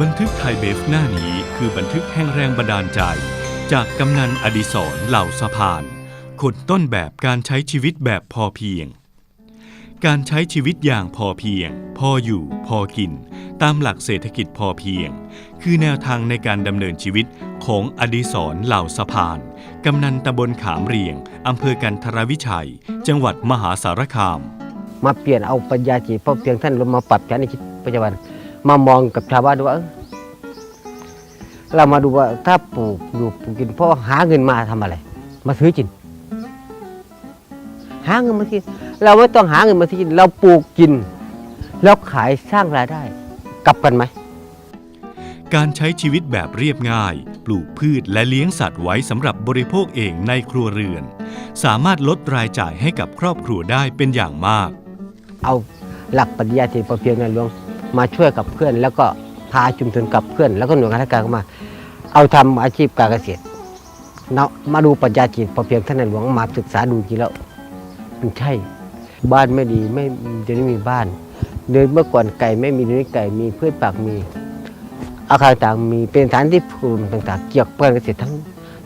บันทึกไทยเบฟหน้านี้คือบันทึกแห่งแรงบันดาลใจ จากกำนันอดิศรเหล่าสะพาน คนต้นแบบการใช้ชีวิตแบบพอเพียง การใช้ชีวิตอย่างพอเพียง พออยู่พอกิน ตามหลักเศรษฐกิจพอเพียง คือแนวทางในการดำเนินชีวิตของอดิศรเหล่าสะพาน กำนันตำบลขามเรียงอำเภอกันทรวิชัย จังหวัดมหาสารคาม มาเปลี่ยนเอาปัญญาจิตพอเพียงท่านลงมาปรับใช้ในชีวิตประจำวัน มามองกับชาวบ้านดูว่าเอ้ยเรามาดูว่าถ้าปลูกอยู่ปลูกกินเพราะหาเงินมาทำอะไร มาซื้อกิน หาเงินมาซื้อเราไม่ต้องหาเงินมาซื้อกิน เราปลูกกิน แล้วขายสร้างรายได้ กลับกันไหมการใช้ชีวิตแบบเรียบง่าย ปลูกพืชและเลี้ยงสัตว์ไว้สำหรับบริโภคเองในครัวเรือน สามารถลดรายจ่ายให้กับครอบครัวได้เป็นอย่างมาก เอาหลักปรัชญาเศรษฐกิจพอเพียงในหลวง มาช่วยกับเพื่อน แล้วก็พาชุมชนกับเพื่อน แล้วก็หน่วยงานราชการเข้ามา เอาทำอาชีพการเกษตรเนาะมาดูปรัชญาจิตพอเพียงท่านในหลวงมาศึกษาดูจริงแล้วมันใช่ บ้านไม่ดีไม่เดี๋ยวนี้มีบ้านเดินเมื่อก่อนไก่ไม่มีเดี๋ยวนี้ไก่มีพืชผักมี อาคารต่างมีเป็นสถานที่ภูมิต่างๆ เกี่ยวกับการเกษตรทั้ง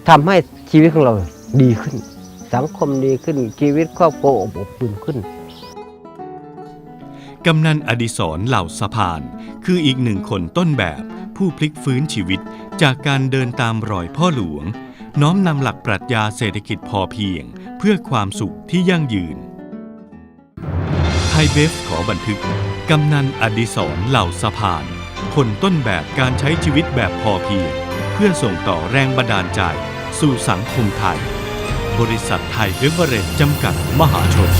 ทำให้ชีวิตของเราดีขึ้น สังคมดีขึ้นชีวิตครอบครัวอบอุ่นขึ้น กำนันอดิศรเหล่าสะพาน คืออีกหนึ่งคนต้นแบบผู้พลิกฟื้นชีวิตจากการเดินตามรอยพ่อหลวง น้อมนำหลักปรัชญาเศรษฐกิจพอเพียง เพื่อความสุขที่ยั่งยืนไทยเบฟขอบันทึก กำนันอดิศรเหล่าสะพาน คนต้นแบบการใช้ชีวิตแบบพอเพียง เพื่อส่งต่อแรงบันดาลใจ สู่สังคมไทย บริษัทไทยเบเวอเรจจำกัดมหาชน